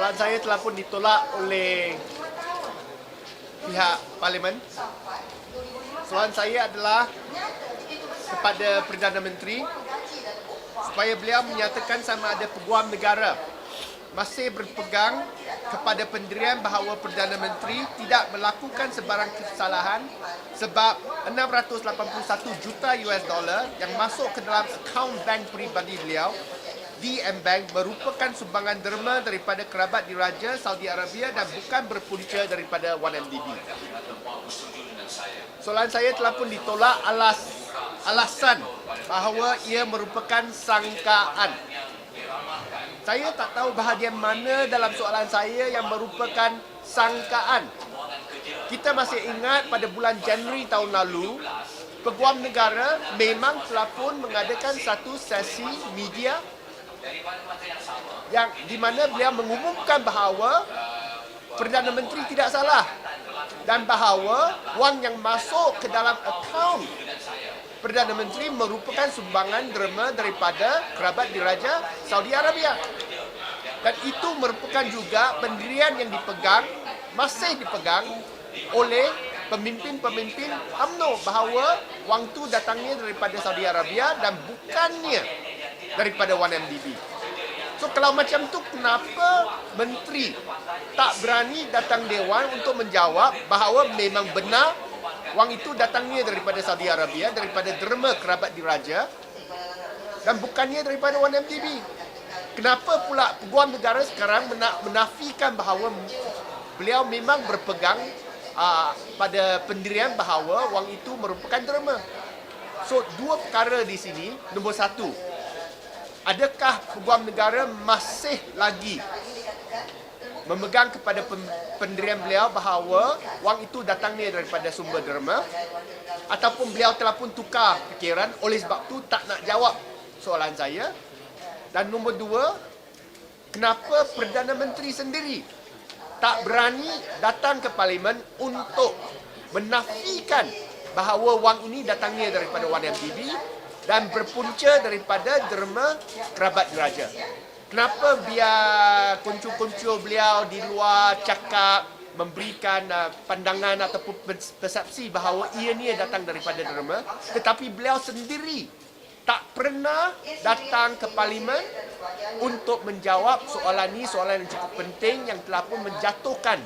soalan saya telah pun ditolak oleh pihak parlimen. Soalan saya adalah kepada Perdana Menteri supaya beliau menyatakan sama ada peguam negara masih berpegang kepada pendirian bahawa Perdana Menteri tidak melakukan sebarang kesalahan sebab 681 juta US dollar yang masuk ke dalam akaun bank peribadi beliau di M-Bank merupakan sumbangan derma daripada kerabat diraja Saudi Arabia dan bukan berpunca daripada 1MDB. Soalan saya telah pun ditolak alas alasan bahawa ia merupakan sangkaan. Saya tak tahu bahagian mana dalam soalan saya yang merupakan sangkaan. Kita masih ingat pada bulan Januari tahun lalu, Peguam Negara memang telah pun mengadakan satu sesi media yang di mana beliau mengumumkan bahawa Perdana Menteri tidak salah dan bahawa wang yang masuk ke dalam akaun Perdana Menteri merupakan sumbangan derma daripada kerabat diraja Saudi Arabia. Dan itu merupakan juga pendirian yang dipegang, masih dipegang oleh pemimpin-pemimpin UMNO bahawa wang itu datangnya daripada Saudi Arabia dan bukannya daripada 1MDB. So kalau macam tu kenapa menteri tak berani datang dewan untuk menjawab bahawa memang benar wang itu datangnya daripada Saudi Arabia daripada derma kerabat diraja dan bukannya daripada 1MDB. Kenapa pula peguam negara sekarang mena- menafikan bahawa beliau memang berpegang uh, pada pendirian bahawa wang itu merupakan derma. So dua perkara di sini. Nombor satu, adakah peguam negara masih lagi memegang kepada pen- pendirian beliau bahawa wang itu datangnya daripada sumber derma ataupun beliau telah pun tukar fikiran oleh sebab tu tak nak jawab soalan saya? Dan nombor dua kenapa Perdana Menteri sendiri tak berani datang ke parlimen untuk menafikan bahawa wang ini datangnya daripada 1MDB dan berpunca daripada derma kerabat diraja. Kenapa biar kuncu-kuncu beliau di luar cakap memberikan uh, pandangan ataupun pers- persepsi bahawa ia ni datang daripada derma tetapi beliau sendiri tak pernah datang ke parlimen untuk menjawab soalan ini soalan yang cukup penting yang telah pun menjatuhkan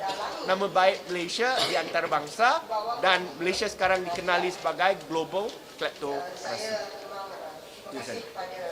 nama baik Malaysia di antarabangsa dan Malaysia sekarang dikenali sebagai global kleptokrasi. Itu saja.